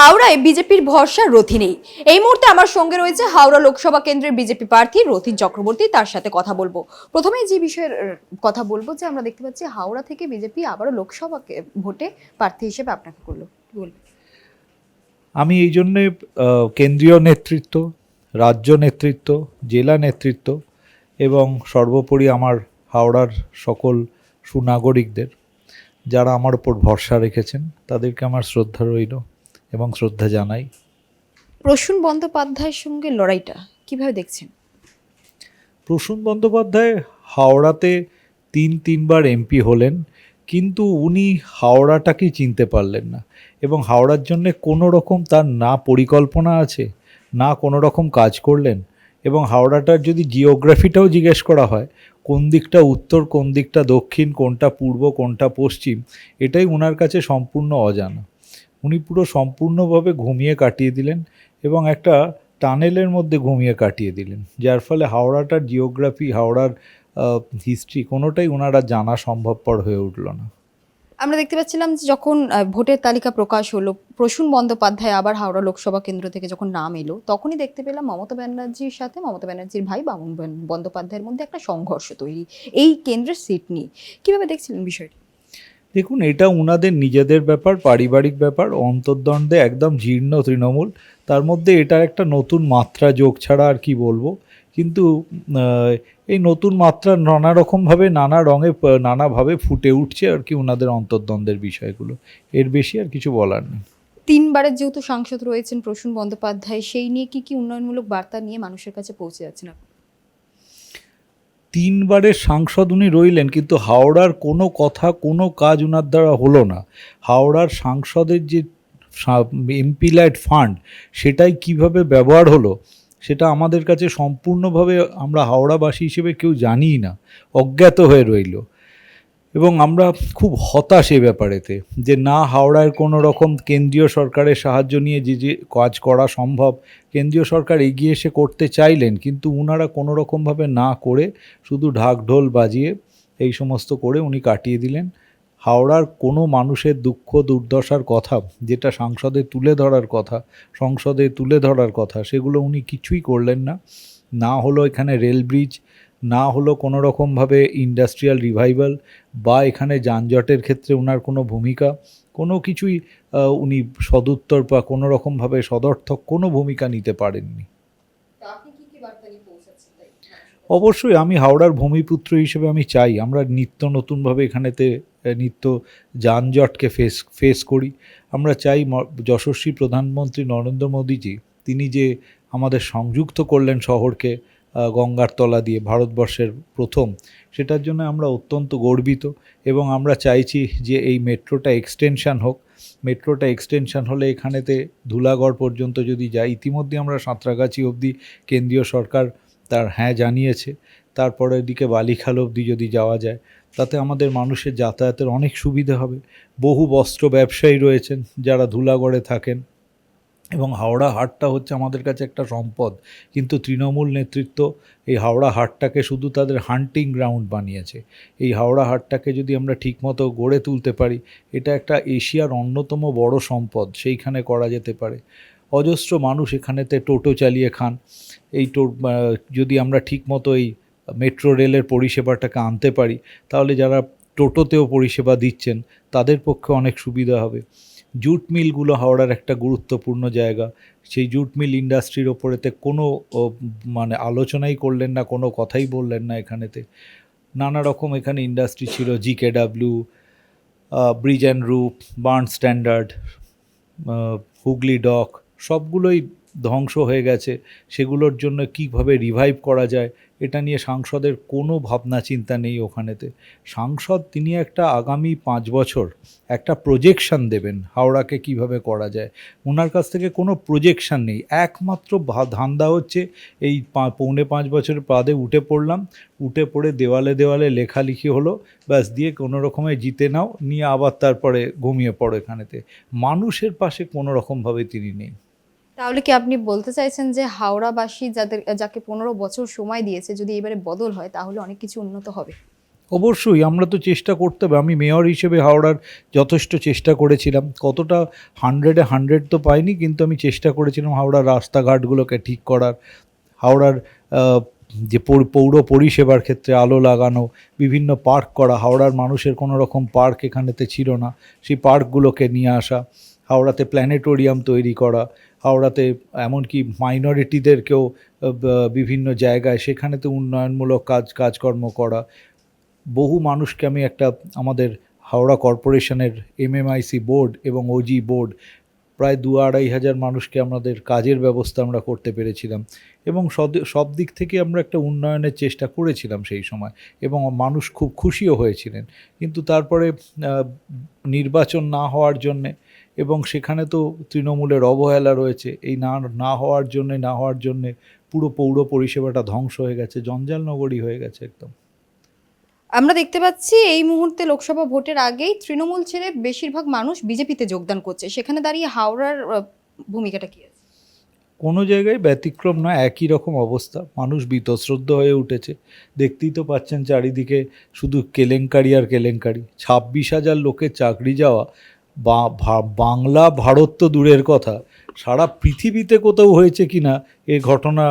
হাওড়ায় বিজেপির ভরসা রথি নেই। এই মুহূর্তে আমার সঙ্গে রয়েছে হাওড়া লোকসভা কেন্দ্রের বিজেপি প্রার্থী রথিন চক্রবর্তী, তার সাথে কথা বলব। প্রথমে যে বিষয়ের কথা বলব যে আমরা দেখতে পাচ্ছি হাওড়া থেকে বিজেপি আবারও লোকসভা ভোটে প্রার্থী হিসেবে আপনাকে করল। আমি এই জন্যে কেন্দ্রীয় নেতৃত্ব, রাজ্য নেতৃত্ব, জেলা নেতৃত্ব এবং সর্বোপরি আমার হাওড়ার সকল সুনাগরিকদের, যারা আমার উপর ভরসা রেখেছেন, তাদেরকে আমার শ্রদ্ধা রইল। এবং শ্রদ্ধা জানাই। প্রসূন বন্দ্যোপাধ্যায়ের সঙ্গে লড়াইটা কীভাবে দেখছেন? প্রসূন বন্দ্যোপাধ্যায় হাওড়াতে তিন তিনবার এমপি হলেন কিন্তু উনি হাওড়াটাকেই চিনতে পারলেন না এবং হাওড়ার জন্য কোনো রকম তার না পরিকল্পনা আছে না কোনো রকম কাজ করলেন এবং হাওড়াটার যদি জিওগ্রাফিটাও জিজ্ঞেস করা হয় কোন দিকটা উত্তর কোন দিকটা দক্ষিণ কোনটা পূর্ব কোনটা পশ্চিম এটাই ওনার কাছে সম্পূর্ণ অজানা। উনি পুরো সম্পূর্ণভাবে ঘুমিয়ে কাটিয়ে দিলেন এবং একটা টানেলের মধ্যে ঘুমিয়ে কাটিয়ে দিলেন, যার ফলে হাওড়াটার জিওগ্রাফি, হাওড়ার হিস্ট্রি কোনোটাই ওনারা জানা সম্ভবপর হয়ে উঠল না। আমরা দেখতে পাচ্ছিলাম যে যখন ভোটের তালিকা প্রকাশ হলো, প্রসূন বন্দ্যোপাধ্যায় আবার হাওড়া লোকসভা কেন্দ্র থেকে যখন নাম এলো, তখনই দেখতে পেলাম মমতা ব্যানার্জির সাথে, মমতা ব্যানার্জির ভাই বামন বন্দ্যোপাধ্যায়ের মধ্যে একটা সংঘর্ষ তৈরি, এই কেন্দ্রের সিট নিয়ে। কীভাবে দেখছিলেন বিষয়টি? দেখুন, এটা উনাদের নিজেদের ব্যাপার, পারিবারিক ব্যাপার, অন্তর্দ্বন্দ্বে একদম জীর্ণ তৃণমূল। তার মধ্যে এটার একটা নতুন মাত্রা যোগ ছাড়া আর কি বলব। কিন্তু এই নতুন মাত্রা নানা রকমভাবে, নানা রঙে নানাভাবে ফুটে উঠছে আর কি ওনাদের অন্তর্দ্বন্দ্বের বিষয়গুলো। এর বেশি আর কিছু বলার নেই। তিনবারের যেহেতু সাংসদ রয়েছেন প্রসূন বন্দ্যোপাধ্যায়, সেই নিয়ে কি কি উন্নয়নমূলক বার্তা নিয়ে মানুষের কাছে পৌঁছে যাচ্ছেন আপনি? তিনবারের সাংসদ উনি রইলেন, কিন্তু হাওড়ার কোনো কথা, কোনো কাজ ওনার দ্বারা হলো না। হাওড়ার সাংসদের যে এমপিল্যাড ফান্ড, সেটাই কীভাবে ব্যবহার হলো, সেটা আমাদের কাছে সম্পূর্ণভাবে আমরা হাওড়াবাসী হিসেবে কেউ জানি না। অজ্ঞাত হয়ে রইল। এবং আমরা খুব হতাশ এ ব্যাপারেতে যে না হাওড়ায় কোনো রকম কেন্দ্রীয় সরকারের সাহায্য নিয়ে যে যে কাজ করা সম্ভব, কেন্দ্রীয় সরকার এগিয়ে এসে করতে চাইলেন কিন্তু উনারা কোনো রকমভাবে না করে শুধু ঢাক ঢোল বাজিয়ে এই সমস্ত করে উনি কাটিয়ে দিলেন। হাওড়ার কোনো মানুষের দুঃখ, দুর্দশার কথা, যেটা সাংসদে তুলে ধরার কথা, সংসদে তুলে ধরার কথা, সেগুলো উনি কিছুই করলেন না। না হলো এখানে রেল ব্রিজ না হলো কোনো রকমভাবে ইন্ডাস্ট্রিয়াল রিভাইভাল বা এখানে যানজটের ক্ষেত্রে ওনার কোনো ভূমিকা কোনো কিছুই উনি সদুত্তর বা কোনো রকমভাবে সদর্থক কোনো ভূমিকা নিতে পারেননি। অবশ্যই আমি হাওড়ার ভূমিপুত্র হিসেবে আমি চাই। আমরা নিত্য নতুনভাবে এখানেতে নিত্য যানজটকে ফেস ফেস করি। আমরা চাই যশস্বী প্রধানমন্ত্রী নরেন্দ্র মোদীজি তিনি যে আমাদের সংযুক্ত করলেন শহরকে গঙ্গার তলা দিয়ে ভারতবর্ষের প্রথম, সেটার জন্য আমরা অত্যন্ত গর্বিত এবং আমরা চাইছি যে এই মেট্রোটা এক্সটেনশান হোক। মেট্রোটা এক্সটেনশন হলে এখানেতে ধুলাগড় পর্যন্ত যদি যাই, ইতিমধ্যে আমরা সাঁতরাগাছি অবধি কেন্দ্রীয় সরকার তার হ্যাঁ জানিয়েছে। তারপরে এদিকে বালিখাল অবধি যদি যাওয়া যায়, তাতে আমাদের মানুষের যাতায়াতের অনেক সুবিধা হবে। বহু বস্ত্র ব্যবসায়ী রয়েছেন যারা ধুলাগড়ে থাকেন। এবং হাওড়া হাটটা হচ্ছে আমাদের কাছে একটা সম্পদ। কিন্তু তৃণমূল নেতৃত্ব এই হাওড়া হাটটাকে শুধু তাদের হান্টিং গ্রাউন্ড বানিয়েছে। এই হাওড়া হাটটাকে যদি আমরা ঠিকমতো গড়ে তুলতে পারি, এটা একটা এশিয়ার অন্যতম বড় সম্পদ, সেইখানে করা যেতে পারে। অজস্র মানুষ এখানেতে টোটো চালিয়ে খান। এই টো যদি আমরা ঠিকমতো এই মেট্রো রেলের পরিষেবাটাকে আনতে পারি, তাহলে যারা টোটোতেও পরিষেবা দিচ্ছেন, তাদের পক্ষে অনেক সুবিধা হবে। জুট মিলগুলো হাওড়ার একটা গুরুত্বপূর্ণ জায়গা। সেই জুট মিল ইন্ডাস্ট্রির ওপরেতে কোনো মানে আলোচনাই করলেন না, কোনো কথাই বললেন না এখানেতে। নানা রকম এখানে ইন্ডাস্ট্রি ছিল GK W Bridge and Roof Burn Standard Hooghly dock, সবগুলোই ধ্বংস হয়ে গেছে, সেগুলোর জন্য কীভাবে রিভাইভ করা যায়, এটা নিয়ে সাংসদের কোনো ভাবনা চিন্তা নেই ওখানেতে। সাংসদ তিনি একটা আগামী পাঁচ বছর একটা প্রজেকশন দেবেন হাওড়াকে কীভাবে করা যায়। ওনার কাছ থেকে কোনো প্রজেকশন নেই। একমাত্র ধান্দা হচ্ছে এই পৌনে পাঁচ বছরের বাদে উঠে পড়লাম, উঠে পড়ে দেওয়ালে দেওয়ালে লেখালেখি হলো, ব্যাস দিয়ে কোনো রকমে জিতে নাও, নিয়ে আবার তারপরে ঘুমিয়ে পড়ো এখানেতে। মানুষের পাশে কোনো রকমভাবে তিনি নেই। তাহলে কি আপনি বলতে চাইছেন যে হাওড়াবাসী যাদের, যাকে পনেরো বছর সময় দিয়েছে যদি এবারে বদল হয় তাহলে অনেক কিছু উন্নত হবে? অবশ্যই, আমরা তো চেষ্টা করতে হবে। আমি মেয়র হিসেবে হাওড়ার যথেষ্ট চেষ্টা করেছিলাম। কতটা হান্ড্রেডে হান্ড্রেড তো পাইনি, কিন্তু আমি চেষ্টা করেছিলাম হাওড়ার রাস্তাঘাটগুলোকে ঠিক করার। হাওড়ার যে পৌর- পৌর পরিষেবার ক্ষেত্রে আলো লাগানো, বিভিন্ন পার্ক করা, হাওড়ার মানুষের কোনো রকম পার্ক এখানেতে ছিল না। সেই পার্কগুলোকে নিয়ে আসা, হাওড়াতে প্ল্যানেটোরিয়াম তৈরি করা হাওড়াতে, এমনকি মাইনরিটিদেরকেও বিভিন্ন জায়গায় সেখানে তো উন্নয়নমূলক কাজ, কাজকর্ম করা। বহু মানুষকে আমি একটা আমাদের হাওড়া কর্পোরেশনের এমএমআইসি বোর্ড এবং ওজি বোর্ড, প্রায় দু আড়াই হাজার মানুষকে আমাদের কাজের ব্যবস্থা আমরা করতে পেরেছিলাম এবং সব দিক থেকে আমরা একটা উন্নয়নের চেষ্টা করেছিলাম সেই সময় এবং মানুষ খুব খুশিও হয়েছিলেন। কিন্তু তারপরে নির্বাচন না হওয়ার জন্যে এবং সেখানে তো তৃণমূলের অবহেলা রয়েছে। এই না না হওয়ার জন্যে না হওয়ার জন্যে পুরো পৌর পরিষেবাটা ধ্বংস হয়ে গেছে জঞ্জাল নগরী হয়ে গেছে একদম। আমরা দেখতে পাচ্ছি এই মুহূর্তে লোকসভা ভোটের আগেই তৃণমূল ছেড়ে বেশিরভাগ মানুষ বিজেপিতে যোগদান করছে। সেখানে দাঁড়িয়ে হাওড়ার ভূমিকাটা কি আছে? কোনো জায়গায় ব্যতিক্রম নয় একই রকম অবস্থা। মানুষ বীতশ্রদ্ধ হয়ে উঠেছে। দেখতেই তো পাচ্ছেন চারিদিকে শুধু কেলেঙ্কারি আর কেলেঙ্কারি। ছাব্বিশ হাজার লোকের চাকরি যাওয়া বাংলা ভারত তো দূরের কথা। সারা পৃথিবীতে কোথাও হয়েছে কি না, এ ঘটনা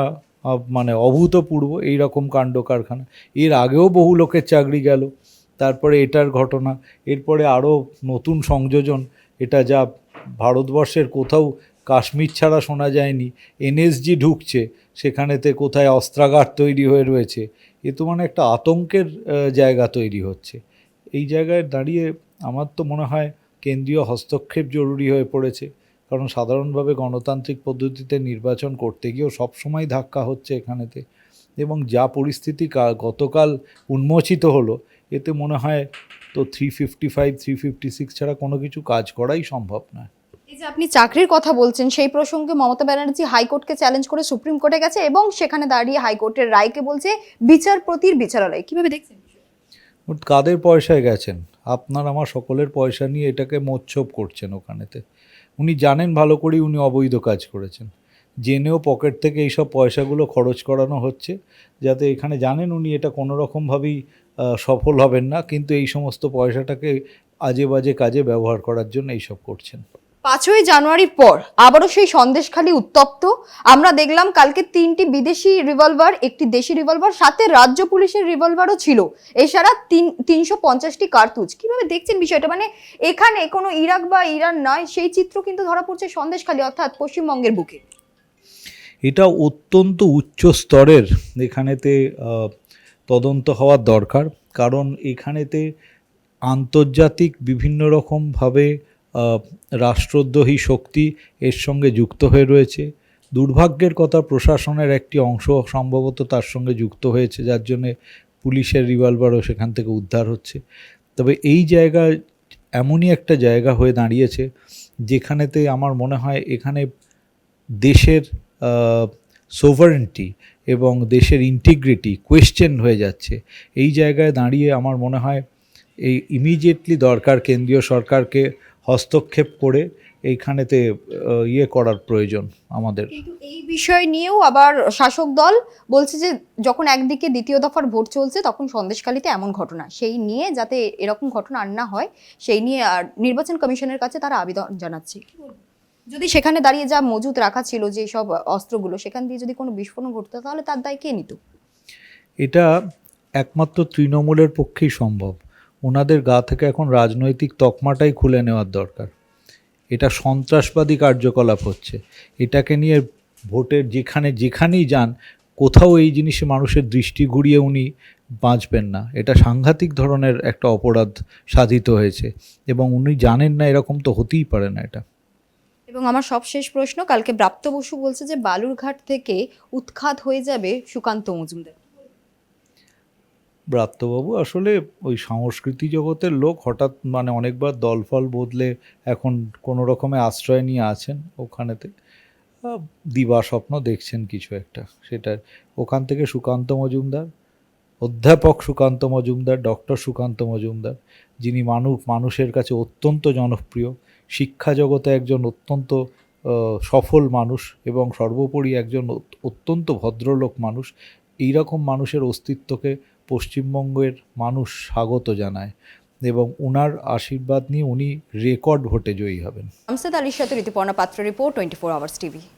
মানে অভূতপূর্ব এই রকম কাণ্ড কারখানা। এর আগেও বহু লোকের চাকরি গেল, তারপরে এটার ঘটনা, এরপরে আরও নতুন সংযোজন, এটা যা ভারতবর্ষের কোথাও কাশ্মীর ছাড়া শোনা যায়নি, এনএসজি ঢুকছে, সেখানেতে কোথায় অস্ত্রাগার তৈরি হয়ে রয়েছে, এ তো মানে একটা আতঙ্কের জায়গা তৈরি হচ্ছে। এই জায়গায় দাঁড়িয়ে আমার তো মনে হয় কেন্দ্রীয় হস্তক্ষেপ জরুরি হয়ে পড়েছে। কারণ সাধারণভাবে গণতান্ত্রিক পদ্ধতিতে নির্বাচন করতে গিয়েও সবসময় ধাক্কা হচ্ছে এখানেতে। এবং যা পরিস্থিতি গতকাল উন্মোচিত হলো এতে মনে হয় তো three fifty five three fifty six ছাড়া কোনো কিছু কাজ করাই সম্ভব নয় এই যে আপনি চাকরির কথা বলছেন সেই প্রসঙ্গে মমতা ব্যানার্জি হাইকোর্টকে চ্যালেঞ্জ করে সুপ্রিম কোর্টে গেছে এবং সেখানে দাঁড়িয়ে হাইকোর্টের রায়কে বলছে বিচারপতির বিচারালয়। কীভাবে দেখছেন কাদের পয়সায় গেছেন? আপনার আমার সকলের পয়সা নিয়ে এটাকে মোচ্ছোপ করছেন ওখানেতে। উনি জানেন ভালো করেই উনি অবৈধ কাজ করেছেন। জেনেও পকেট থেকে এইসব পয়সাগুলো খরচ করানো হচ্ছে, যাতে এখানে জানেন উনি এটা কোনো রকমভাবেই সফল হবেন না, কিন্তু এই সমস্ত পয়সাটাকে আজে বাজে কাজে ব্যবহার করার জন্য এইসব করছেন। পাঁচই জানুয়ারির পর আবারও সেই সন্দেশখালী উত্তপ্ত। আমরা দেখলাম কালকে তিনটি বিদেশি রিভলভার একটি দেশি রিভলভার সাথে রাজ্য পুলিশের রিভলভারও ছিল। এছাড়া তিন, তিনশো পঞ্চাশটি কার্তুজ কীভাবে দেখছেন বিষয়টা? মানে এখানে কোনো ইরাক বা ইরান নয়, সেই চিত্র কিন্তু ধরা পড়ছে সন্দেশখালী, অর্থাৎ পশ্চিমবঙ্গের বুকে। এটা অত্যন্ত উচ্চ স্তরের এখানেতে তদন্ত হওয়ার দরকার। কারণ এখানেতে আন্তর্জাতিক বিভিন্ন রকমভাবে রাষ্ট্রদ্রোহী শক্তি এর সঙ্গে যুক্ত হয়ে রয়েছে। দুর্ভাগ্যের কথা প্রশাসনের একটি অংশ সম্ভবত তার সঙ্গে যুক্ত হয়েছে, যার জন্যে পুলিশের রিভলভারও সেখান থেকে উদ্ধার হচ্ছে। তবে এই জায়গায় এমনই একটা জায়গা হয়ে দাঁড়িয়েছে, যেখানেতে আমার মনে হয় এখানে দেশের সোভারেন্টি এবং দেশের ইন্টিগ্রিটি কোয়েশ্চেন হয়ে যাচ্ছে। এই জায়গায় দাঁড়িয়ে আমার মনে হয় এই ইমিডিয়েটলি দরকার কেন্দ্রীয় সরকারকে হস্তক্ষেপ করে এইখানেতে ইয়ে করার প্রয়োজন আমাদের। এই বিষয় নিয়েও আবার শাসক দল বলছে যে যখন একদিকে দ্বিতীয় দফার ভোট চলছে তখন সন্দেশখালীতে এমন ঘটনা। সেই নিয়ে যাতে এরকম ঘটনা আর না হয় সেই নিয়ে আর নির্বাচন কমিশনের কাছে তারা আবেদন জানাচ্ছে। যদি সেখানে দাঁড়িয়ে যা মজুত রাখা ছিল যে সব অস্ত্রগুলো সেখান দিয়ে যদি কোনো বিস্ফোরণ ঘটতো তাহলে তার দায় কে নিত? এটা একমাত্র তৃণমূলের পক্ষেই সম্ভব। ওনাদের গা থেকে এখন রাজনৈতিক তকমাটাই খুলে নেওয়ার দরকার। এটা সন্ত্রাসবাদী কার্যকলাপ হচ্ছে। এটাকে নিয়ে ভোটের যেখানে যেখানেই যান, কোথাও এই জিনিসে মানুষের দৃষ্টি ঘুরিয়ে উনি বাঁচবেন না। এটা সাংঘাতিক ধরনের একটা অপরাধ সাধিত হয়েছে এবং উনি জানেন না এরকম তো হতেই পারে না এটা। এবং আমার সবশেষ প্রশ্ন, কালকে ব্রাপ্ত বসু বলছে যে বালুরঘাট থেকে উৎখাত হয়ে যাবে সুকান্ত মজুমদার। ব্রাত্যবাবু, আসলে ওই সংস্কৃতি জগতের লোক হঠাৎ মানে অনেকবার দলফল বদলে এখন কোনো রকমে আশ্রয় নিয়ে আছেন ওখানেতে। দিবা স্বপ্ন দেখছেন কিছু একটা সেটার ওখান থেকে সুকান্ত মজুমদার, অধ্যাপক সুকান্ত মজুমদার, ডক্টর সুকান্ত মজুমদার, যিনি মানুষ মানুষের কাছে অত্যন্ত জনপ্রিয়, শিক্ষা জগতে একজন অত্যন্ত সফল মানুষ এবং সর্বোপরি একজন অত্যন্ত ভদ্রলোক মানুষ এই রকম মানুষের অস্তিত্বকে পশ্চিমবঙ্গের মানুষ স্বাগত জানায় এবং উনার আশীর্বাদ নিয়ে উনি রেকর্ড ভোটে জয়ী হবেন। আমসাদ আলীর সাথে Rituparna Patra report twenty four hours TV.